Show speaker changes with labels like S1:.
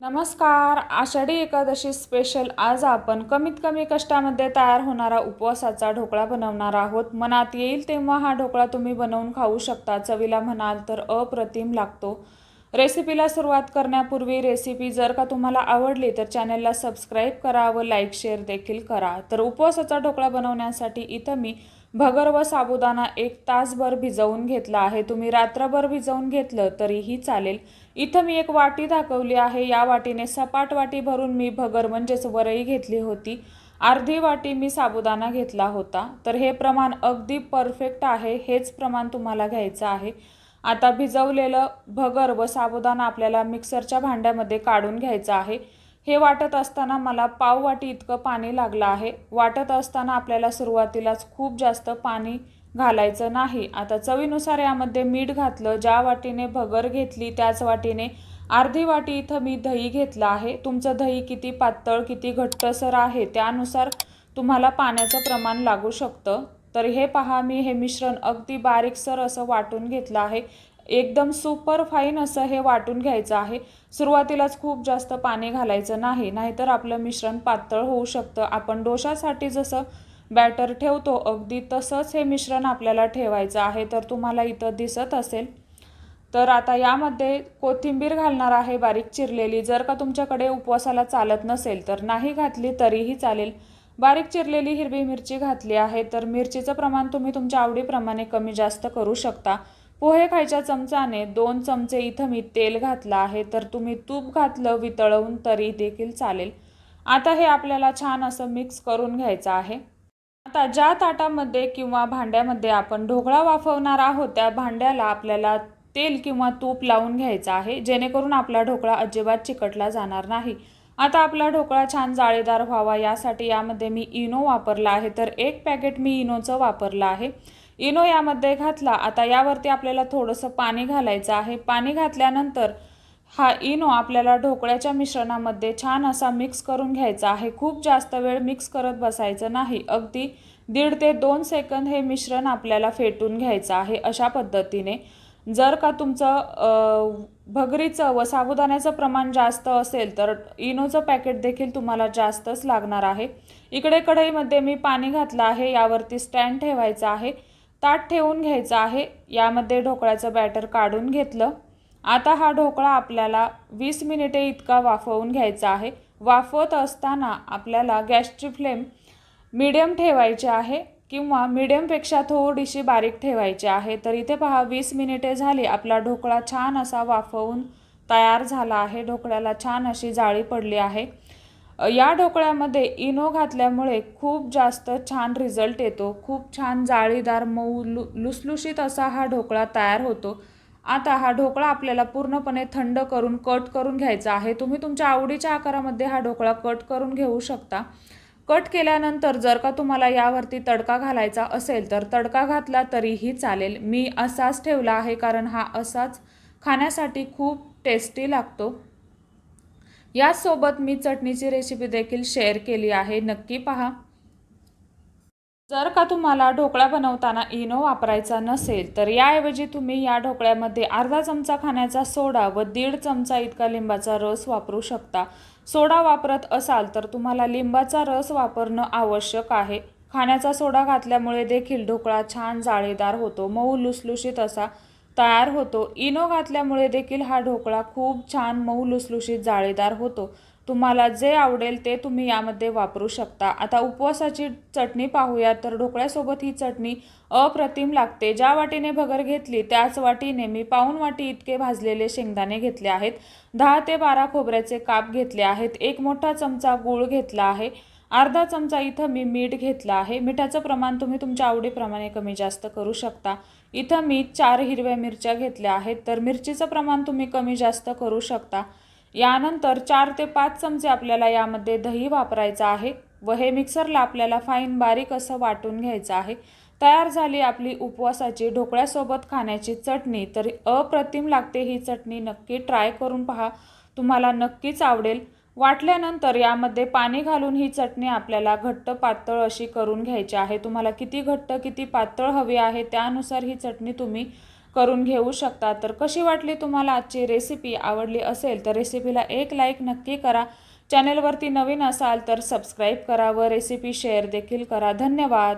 S1: नमस्कार. आषाढी एकादशी स्पेशल आज आपण कमीत कमी कष्टामध्ये तयार होणारा उपवासाचा ढोकळा बनवणार आहोत. मनात येईल तेव्हा हा ढोकळा तुम्ही बनवून खाऊ शकता. चवीला म्हणाल तर अप्रतिम लागतो. रेसिपीला सुरुवात करण्यापूर्वी रेसिपी जर का तुम्हाला आवडली तर चॅनलला सबस्क्राईब करा व लाईक शेअर देखील करा. तर उपवासाचा ढोकळा बनवण्यासाठी इथं मी भगर व साबुदाणा एक तासभर भिजवून घेतला आहे. तुम्ही रात्रभर भिजवून घेतलं तरीही चालेल. इथं मी एक वाटी दाखवली आहे. या वाटीने सपाट वाटी भरून मी भगर म्हणजेच वरई घेतली होती. अर्धी वाटी मी साबुदाणा घेतला होता. तर हे प्रमाण अगदी परफेक्ट आहे. हेच प्रमाण तुम्हाला घ्यायचं आहे. आता भिजवलेलं भगर व साबुदाणा आपल्याला मिक्सरच्या भांड्यामध्ये काढून घ्यायचं आहे. हे वाटत असताना मला पाव वाटी इतकं पाणी लागलं आहे. वाटत असताना आपल्याला सुरुवातीलाच खूप जास्त पाणी घालायचं नाही. आता चवीनुसार यामध्ये मीठ घातलं ज्या वाटीने भगर घेतली त्याच वाटीने अर्धी वाटी इथं मी दही घेतलं आहे. तुमचं दही किती पातळ किती घट्टसर आहे त्यानुसार तुम्हाला पाण्याचं प्रमाण लागू शकतं. तर हे पहा मी हे मिश्रण अगदी बारीकसर असं वाटून घेतलं आहे. एकदम सुपर फाईन असं हे वाटून घ्यायचं आहे. सुरुवातीलाच खूप जास्त पाणी घालायचं नाही नाहीतर आपलं मिश्रण पातळ होऊ शकतं. आपण डोशासाठी जसं बॅटर ठेवतो. अगदी तसंच हे मिश्रण आपल्याला ठेवायचं आहे. तर तुम्हाला इथं दिसत असेल. तर आता यामध्ये कोथिंबीर घालणार आहे बारीक चिरलेली. जर का तुमच्याकडे उपवासाला चालत नसेल तर नाही घातली तरीही चालेल. बारीक चिरलेली हिरवी मिरची घातली आहे. तर मिरचीचं प्रमाण तुम्ही तुमच्या आवडीप्रमाणे कमी जास्त करू शकता. पोहे खायच्या चमचाने दोन चमचे इथं मी तेल घातलं आहे. तर तुम्ही तूप घातलं वितळवून तरी देखील चालेल. आता हे आपल्याला छान असं मिक्स करून घ्यायचं आहे. आता ज्या ताटामध्ये किंवा भांड्यामध्ये आपण ढोकळा वाफवणार आहोत त्या भांड्याला आपल्याला तेल किंवा तूप लावून घ्यायचं आहे जेणेकरून आपला ढोकळा अजिबात चिकटला जाणार नाही. आता आपला ढोकळा छान जाळीदार व्हावा यासाठी यामध्ये मी इनो वापरला आहे. तर एक पॅकेट मी इनोचं वापरलं आहे. इनो यामध्ये घातला आता यावरती आपल्याला थोडंसं पाणी घालायचं आहे. पाणी घातल्यानंतर हा इनो आपल्याला ढोकळ्याच्या मिश्रणामध्ये छान असा मिक्स करून घ्यायचा आहे. खूप जास्त वेळ मिक्स करत बसायचं नाही. अगदी दीड ते दोन सेकंद हे मिश्रण आपल्याला फेटून घ्यायचं आहे अशा पद्धतीने. जर का तुमचं भगरीचं व साबुदाण्याचं प्रमाण जास्त असेल तर इनोचं पॅकेट देखील तुम्हाला जास्तच लागणार आहे. इकडे कढईमध्ये मी पाणी घातलं आहे. यावरती स्टँड ठेवायचं आहे. ताट ठेवून घ्यायचं आहे. यामध्ये ढोकळ्याचं बॅटर काढून घेतलं. आता हा ढोकळा आपल्याला वीस मिनिटे इतका वाफवून घ्यायचा आहे. वाफवत असताना आपल्याला गॅसची फ्लेम मिडियम ठेवायची आहे किंवा मिडियमपेक्षा थोडीशी बारीक ठेवायची आहे. तर इथे पहा वीस मिनिटे झाली. आपला ढोकळा छान असा वाफवून तयार झाला आहे. ढोकळ्याला छान अशी जाळी पडली आहे. या ढोकळ्यामध्ये इनो घातल्यामुळे खूप जास्त छान रिझल्ट येतो. खूप छान जाळीदार मऊ लु लुसलुशीत असा हा ढोकळा तयार होतो. आता हा ढोकळा आपल्याला पूर्णपणे थंड करून कट करून घ्यायचा आहे. तुम्ही तुमच्या आवडीच्या आकारामध्ये हा ढोकळा कट करून घेऊ शकता. कट केल्यानंतर जर का तुम्हाला यावरती तडका घालायचा असेल तर तडका घातला तरीही चालेल. मी असाच ठेवला आहे कारण हा असाच खाण्यासाठी खूप टेस्टी लागतो. याचसोबत मी चटणीची रेसिपी देखील शेअर केली आहे. नक्की पहा. जर का तुम्हाला ढोकळा बनवताना इनो वापरायचा नसेल तर याऐवजी तुम्ही या ढोकळ्यामध्ये अर्धा चमचा खाण्याचा सोडा व दीड चमचा इतका लिंबाचा रस वापरू शकता. सोडा वापरत असाल तर तुम्हाला लिंबाचा रस वापरणं आवश्यक आहे. खाण्याचा सोडा घातल्यामुळे देखील ढोकळा छान जाळीदार होतो. मऊ लुसलुशीत असा तयार होतो. इनो घातल्यामुळे देखील हा ढोकळा खूप छान मऊ लुसलुशीत जाळीदार होतो. तुम्हाला जे आवडेल ते तुम्ही यामध्ये वापरू शकता. आता उपवासाची चटणी पाहूया तर ढोकळ्यासोबत ही चटणी अप्रतिम लागते. ज्या वाटीने भगर घेतली त्याच वाटीने मी पाऊन वाटी इतके भाजलेले शेंगदाणे घेतले आहेत. दहा ते बारा खोबऱ्याचे काप घेतले आहेत. एक मोठा चमचा गूळ घेतला आहे. अर्धा चमचा इथं मी मीठ घेतलं आहे. मिठाचं प्रमाण तुम्ही तुमच्या आवडीप्रमाणे कमी जास्त करू शकता. इथं मी चार हिरव्या मिरच्या घेतल्या आहेत. तर मिरचीचं प्रमाण तुम्ही कमी जास्त करू शकता. यानंतर चार ते पाच चमचे आपल्याला यामध्ये दही वापरायचं आहे व हे मिक्सरला आपल्याला फाईन बारीक असं वाटून घ्यायचं आहे. तयार झाली आपली उपवासाची ढोकळ्यासोबत खाण्याची चटणी. तर अप्रतिम लागते ही चटणी नक्की ट्राय करून पहा. तुम्हाला नक्कीच आवडेल. वाटल्यानंतर यामध्ये पाणी घालून ही चटणी आपल्याला घट्ट पातळ अशी करून घ्यायची आहे. तुम्हाला किती घट्ट किती पातळ हवी आहे त्यानुसार ही चटणी तुम्ही करून घेऊ शकता. तर कशी वाटली तुम्हाला आजची रेसिपी आवडली असेल तर रेसिपीला एक लाईक नक्की करा. चॅनलवरती नवीन असाल तर सबस्क्राईब करा व रेसिपी शेअर देखील करा. धन्यवाद.